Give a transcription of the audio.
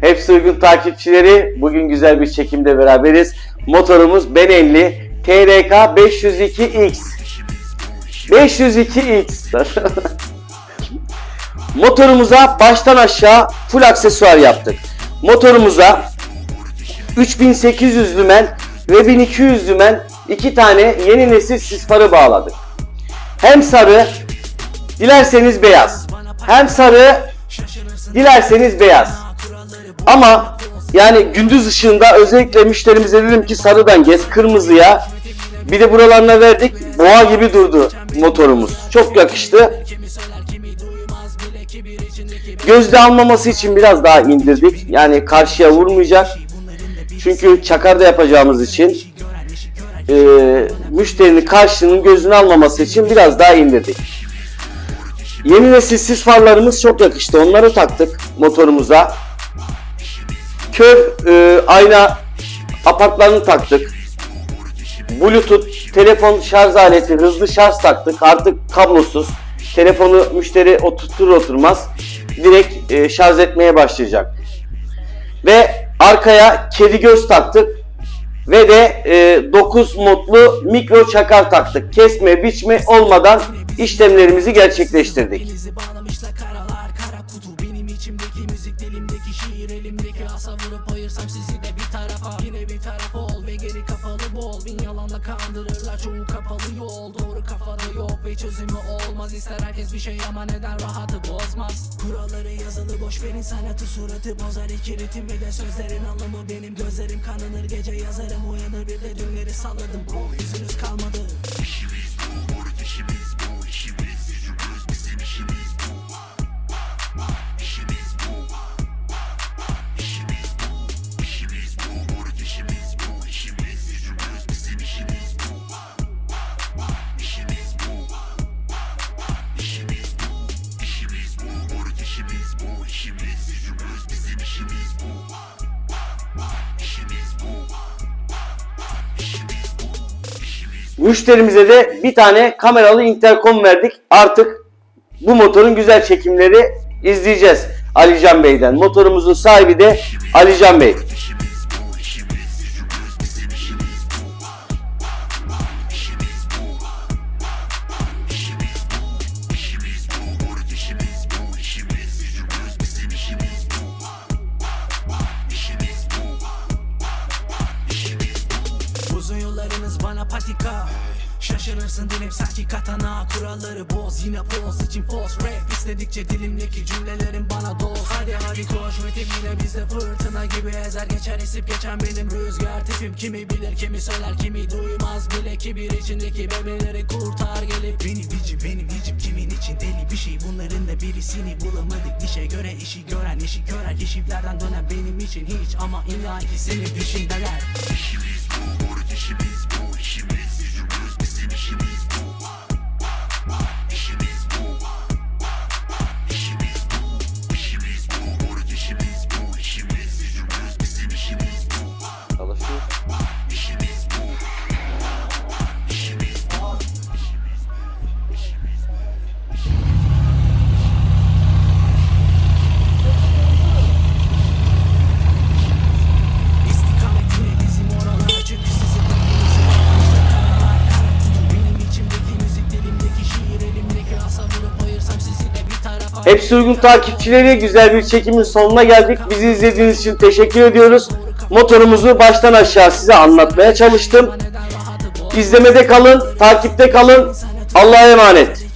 Hepsi uygun takipçileri. Bugün güzel bir çekimde beraberiz. Motorumuz Benelli TRK 502X. 502X. Motorumuza baştan aşağı full aksesuar yaptık. Motorumuza 3800 lümen ve 1200 lümen iki tane yeni nesil sis farı bağladık. Hem sarı, dilerseniz beyaz. Hem sarı, dilerseniz beyaz. Ama yani gündüz ışığında özellikle müşterimize dedim ki sarıdan gez kırmızıya. Bir de buralarına verdik. Boğa gibi durdu motorumuz. Çok yakıştı. Gözde almaması için biraz daha indirdik. Yani karşıya vurmayacak. Çünkü çakarda yapacağımız için e, müşterinin karşının gözünü almaması için biraz daha indirdik. Yeni nesil sis farlarımız çok yakıştı. Onları taktık motorumuza. Kör e, ayna apartlarını taktık. Bluetooth telefon şarj aleti hızlı şarj taktık. Artık kablosuz. Telefonu müşteri oturtur oturmaz direkt e, şarj etmeye başlayacak. Ve arkaya kedi göz taktık. Ve de e, 9 modlu mikro çakar taktık. Kesme biçme olmadan işlemlerimizi gerçekleştirdik. İçimdeki müzik dilimdeki şiir elimdeki asa vurup ayırsam sizi de bir tarafa. Yine bir tarafa ol ve geri kafalı bol. Bin yalanla kandırırlar çoğu kapalı yol. Doğru kafada yok ve çözümü olmaz. İster herkes bir şey ama neden rahatı bozmaz? Kuralları yazılı boş verin sanatı suratı bozar. İki ritim ve de sözlerin anlamı Benim. Gözlerim kanınır gece yazarım uyanır. Bir de dünleri salladım. Yüzünüz kalmadı Müşterimize de bir tane kameralı interkom verdik. Artık bu motorun güzel çekimleri izleyeceğiz Alican Bey'den. Motorumuzun sahibi de Alican Bey. Yollarınız bana patika. Şaşırırsın dilim sanki katana. Kuralları boz yine poz için false rap İstedikçe dilimdeki cümlelerin bana doz. Hadi hadi koş ritim yine bizde fırtına gibi Ezer. Geçer esip geçen benim rüzgar tipim. Kimi bilir kimi söyler kimi duymaz bile. Kibir içindeki bebeleri kurtar gelip. Benim vicim benim vicim kimin için deli bir şey? Bunların da birisini bulamadık. Dişe göre işi gören işi gören. Keşiflerden dönen benim için hiç ama illa ki senin peşindeler she be smooth. she be Hepsi uygun takipçileri güzel bir çekimin sonuna geldik. Bizi izlediğiniz için teşekkür ediyoruz. Motorumuzu baştan aşağı size anlatmaya çalıştım. İzlemede kalın, takipte kalın. Allah'a emanet.